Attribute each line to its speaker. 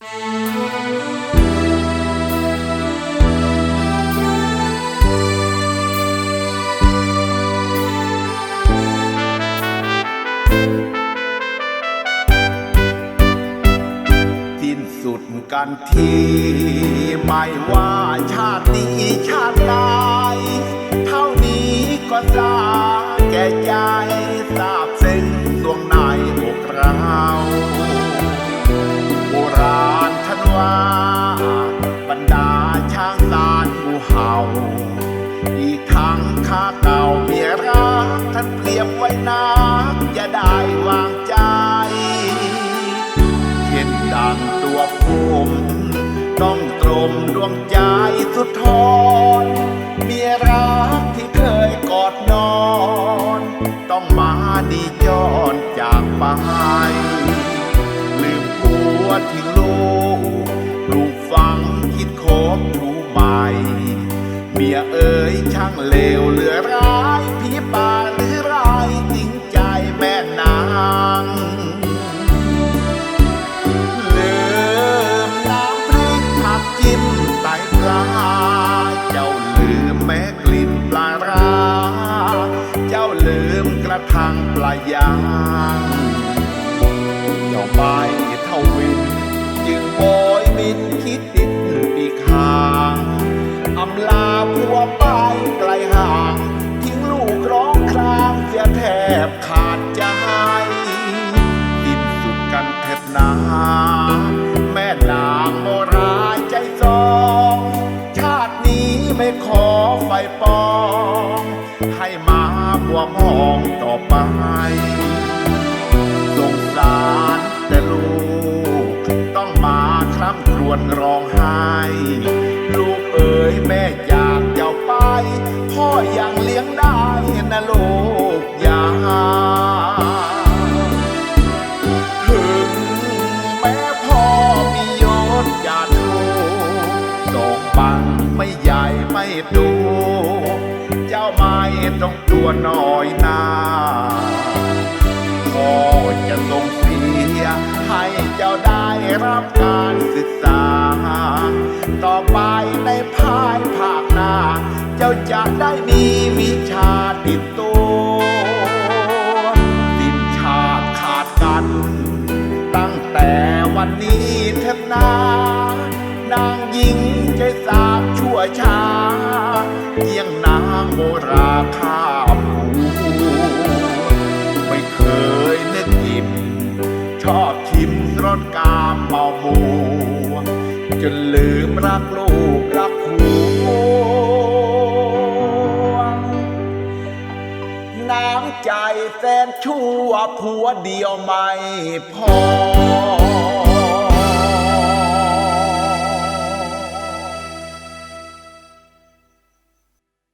Speaker 1: สิ้นสุดกันทีไม่ว่าชาติชาติใดเท่านี้ก็สา อีกทั้งข้าเก่าเมียรักท่านเปรียบไว้นักอย่าได้วางใจ เช่นดังตัวผมต้องตรมดวงใจสุดทอนเมียรักที่เคยกอดนอน ต้องมาดีจอนจากไป ลืมผัวทิ้งลูกางเลวเหลือร้ายผีป่าหรือร้ายจริงใจแม่นางลืมน้ำพริกผักจิ้มไตปลาเจ้าลืมแม้กลิ่นปลาร้าเจ้าลืมกระทังปลายางเจ้าไปเท่าวินจึงโบยบินคิดติดปีกหางอำลาผัวไป ให้มาบัวมองต่อไป สงสารแต่ลูก ต้องมาคร่ำครวญร้องไห้ ลูกเอ๋ยแม่จากเจ้าไป พ่อยังเลี้ยงได้นะลูกอย่าถึงแม้พ่อมียศอย่าดูดอกบังไม่ใหญ่ไม่ดู ไม่ต้องตัวน้อยนาพ่อจะส่งเสีย ให้เจ้าได้รับการศึกษา ต่อไปในภายภาคหน้า เจ้าจะได้มีวิชาติดตัวสิ้นชาติขาดกัน ตั้งแต่วันนี้เถิดนานางหญิงใจสาบชั่วช้า ราข้าผูไม่เคยนึกอิ่มชอบชิมรสกามเมามัวจนลืมรักลูกรักผัวน้ำใจแสนชั่วผัวเดียวไม่พอ